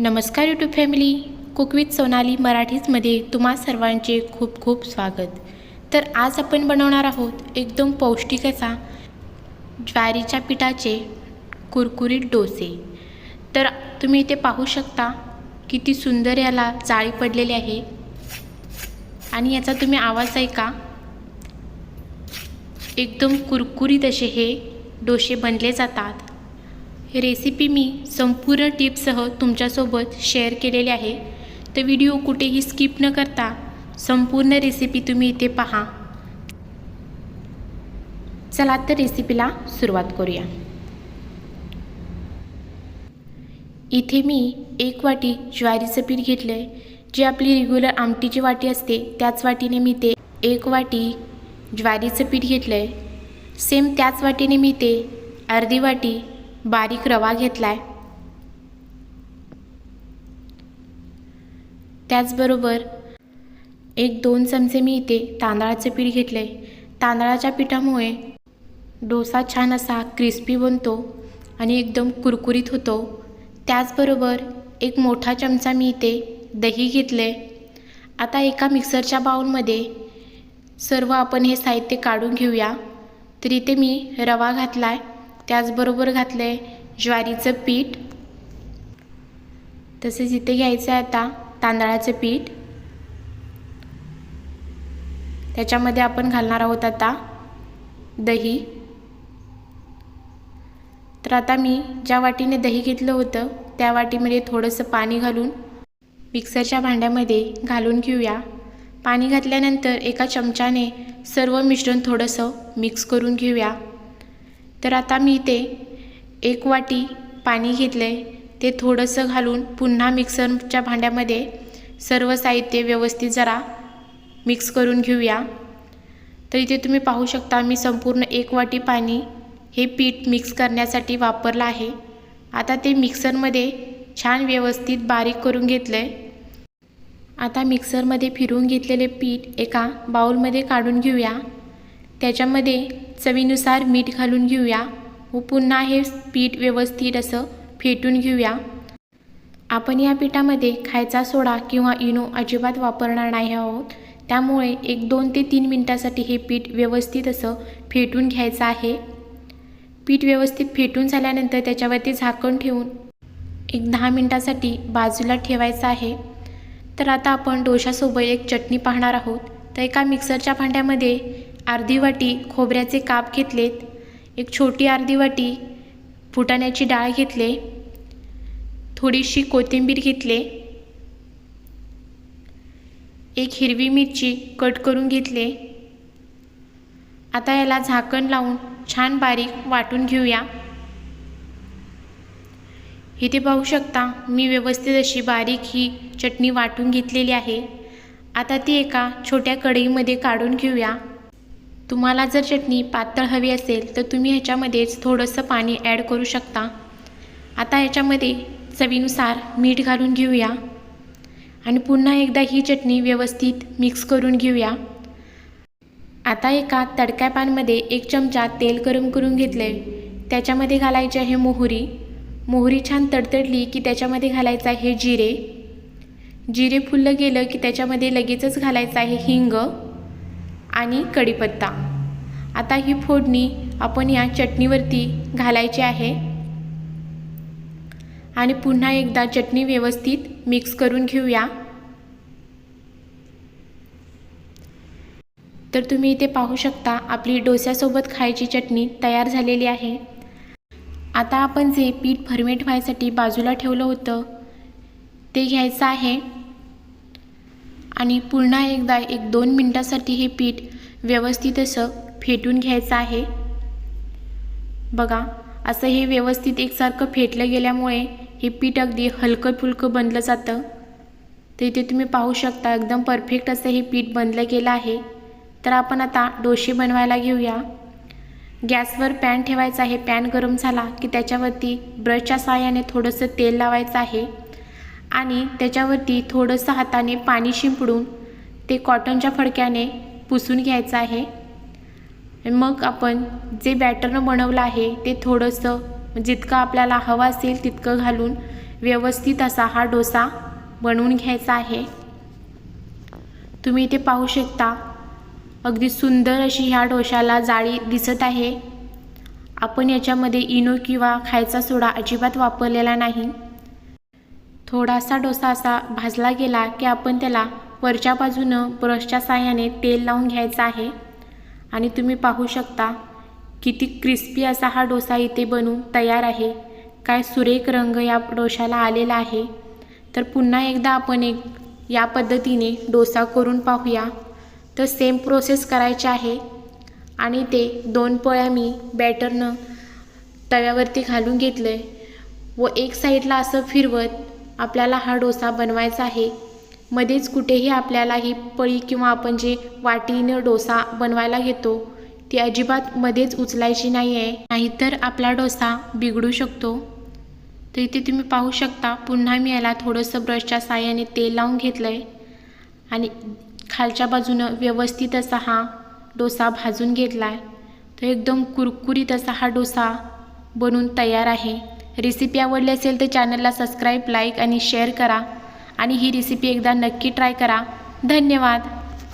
नमस्कार YouTube family cook with Sonali मराठीजमध्ये तुम्हा सर्वांचे खूप खूप स्वागत. तर आज आपण बनवणार आहोत एकदम पौष्टिक असा ज्वारीच्या पिठाचे कुरकुरीत डोसे. तर तुम्ही इथे पाहू शकता किती सुंदर याला जाळी पडलेली आहे. आणि याचा तुम्ही आवाज ऐका. एकदम कुरकुरीत असे हे डोसे बनले जातात. रेसिपी मी संपूर्ण टिप्ससह तुमच्यासोबत शेअर केलेली आहे. तर व्हिडिओ कुठेही स्किप न करता संपूर्ण रेसिपी तुम्ही इथे पहा. चला तर रेसिपीला सुरुवात करूया. इथे मी एक वाटी ज्वारीचं पीठ घेतलं आहे जी आपली रेग्युलर आमटीची वाटी असते त्याच वाटीने मी ते एक वाटी ज्वारीचं पीठ घेतलं आहे सेम त्याच वाटीने मी ते अर्धी वाटी बारीक रवा घेतला आहे त्याचबरोबर एक दोन चमचे मी इथे तांदळाचं पीठ घेतलं आहे तांदळाच्या पिठामुळे डोसा छान असा क्रिस्पी बनतो आणि एकदम कुरकुरीत होतो. त्याचबरोबर एक मोठा चमचा मी इथे दही घेतलं आहे आता एका मिक्सरच्या बाउलमध्ये सर्व आपण हे साहित्य काढून घेऊया. तर इथे मी रवा घातला आहे त्याचबरोबर घातलं आहे ज्वारीचं पीठ. तसेच इथे घ्यायचं आहे आता तांदळाचं पीठ. त्याच्यामध्ये आपण घालणार आहोत आता दही. तर आता मी ज्या वाटीने दही घेतलं होतं त्या वाटीमध्ये थोडंसं पाणी घालून मिक्सरच्या भांड्यामध्ये घालून घेऊया. पाणी घातल्यानंतर एका चमच्याने सर्व मिश्रण थोडंसं मिक्स करून घेऊया. तर आता मी इथे एक वाटी पाणी घेतलं आहे ते थोडंसं घालून पुन्हा मिक्सरच्या भांड्यामध्ये सर्व साहित्य व्यवस्थित जरा मिक्स करून घेऊया. तर इथे तुम्ही पाहू शकता मी संपूर्ण एक वाटी पाणी हे पीठ मिक्स करण्यासाठी वापरलं आहे. आता ते मिक्सरमध्ये छान व्यवस्थित बारीक करून घेतलं आहे आता मिक्सरमध्ये फिरवून घेतलेले पीठ एका बाउलमध्ये काढून घेऊया. त्याच्यामध्ये चवीनुसार मीठ घालून घेऊया व पुन्हा हे पीठ व्यवस्थित असं फेटून घेऊया. आपण या पिठामध्ये खायचा सोडा किंवा इनो अजिबात वापरणार नाही आहोत. त्यामुळे एक दोन ते तीन मिनटासाठी हे पीठ व्यवस्थित असं फेटून घ्यायचं आहे. पीठ व्यवस्थित फेटून झाल्यानंतर त्याच्यावरती झाकण ठेवून एक दहा मिनटासाठी बाजूला ठेवायचं आहे. तर आता आपण डोशासोबत एक चटणी पाहणार आहोत. तर एका मिक्सरच्या भांड्यामध्ये अर्धी वाटी खोबऱ्याचे काप घेतलेत. एक छोटी अर्धी वाटी फुटाण्याची डाळ घेतले. थोडीशी कोथिंबीर घेतले. एक हिरवी मिरची कट करून घेतले. आता याला झाकण लावून छान बारीक वाटून घेऊया. इथे पाहू शकता मी व्यवस्थित अशी बारीक ही चटणी वाटून घेतलेली आहे. आता ती एका छोट्या कढईमध्ये काढून घेऊया. तुम्हाला जर चटणी पातळ हवी असेल तर तुम्ही ह्याच्यामध्येच थोडंसं पाणी ॲड करू शकता. आता ह्याच्यामध्ये चवीनुसार मीठ घालून घेऊया. आणि पुन्हा एकदा ही चटणी व्यवस्थित मिक्स करून घेऊया. आता एका तडक्या पॅनमध्ये एक चमचा तेल गरम करून घेतले त्याच्यामध्ये घालायची आहे मोहरी. मोहरी छान तडतडली की त्याच्यामध्ये घालायचं आहे जिरे. जिरे फुललं गेलं की त्याच्यामध्ये लगेचच घालायचं आहे हिंग. आणि कढीपत्ता. आता ही फोडणी आपण या चटणीवरती घालायची आहे. आणि पुन्हा एकदा चटणी व्यवस्थित मिक्स करून घेऊया. तर तुम्ही इथे पाहू शकता आपली डोस्यासोबत खायची चटणी तयार झालेली आहे. आता आपण जे पीठ फर्मेट व्हायसाठी बाजूला ठेवलं होतं ते घ्यायचं आहे. आणि पुन्हा एकदा एक दोन मिनटासाठी हे पीठ व्यवस्थित असं फेटून घ्यायचं आहे. बघा असं हे व्यवस्थित एकसारखं फेटलं गेल्यामुळे हे पीठ अगदी हलकं फुलकं बनलं जातं. तर इथे तुम्ही पाहू शकता एकदम परफेक्ट असं हे पीठ बनलं गेलं आहे. तर आपण आता डोसे बनवायला घेऊया. गॅसवर पॅन ठेवायचा आहे. पॅन गरम झाला की त्याच्यावरती ब्रशच्या साहाय्याने थोडंसं तेल लावायचं आहे. आणि त्याच्यावरती थोडंसं हाताने पाणी शिंपडून ते कॉटनच्या फडक्याने पुसून घ्यायचं आहे. मग आपण जे बॅटरनं बनवलं आहे ते थोडंसं जितकं आपल्याला हवं असेल तितकं घालून व्यवस्थित असा हा डोसा बनवून घ्यायचा आहे. तुम्ही इथे पाहू शकता अगदी सुंदर अशी ह्या डोशाला जाळी दिसत आहे. आपण याच्यामध्ये इनो किंवा खायचा सोडा अजिबात वापरलेला नाही. थोडासा डोसा असा भाजला गेला की आपण त्याला वरच्या बाजूनं ब्रशच्या साह्याने तेल लावून घ्यायचं आहे. आणि तुम्ही पाहू शकता किती क्रिस्पी असा हा डोसा इथे बनून तयार आहे. काय सुरेख रंग या डोशाला आलेला आहे. तर पुन्हा एकदा आपण एक या पद्धतीने डोसा करून पाहूया. तर सेम प्रोसेस करायची आहे. आणि ते दोन पोळ्या मी बॅटरनं तव्यावरती घालून घेतलं आहे व एक साईडला असं फिरवत आपल्याला हा डोसा बनवायचा आहे. मध्येच कुठेही आपल्याला ही पळी किंवा आपण जे वाटीनं डोसा बनवायला घेतो ती अजिबात मध्येच उचलायची नाही आहे नाहीतर आपला डोसा बिघडू शकतो. तर इथे तुम्ही पाहू शकता पुन्हा मी याला थोडंसं ब्रशच्या साहाय्याने तेल लावून घेतलं आहे आणि खालच्या बाजूनं व्यवस्थित असा हा डोसा भाजून घेतला आहे तर एकदम कुरकुरीत असा हा डोसा बनून तयार आहे. रेसिपी आवडली असेल तर चॅनलला सबस्क्राईब लाईक आणि शेअर करा. आणि ही रेसिपी एकदा नक्की ट्राय करा. धन्यवाद.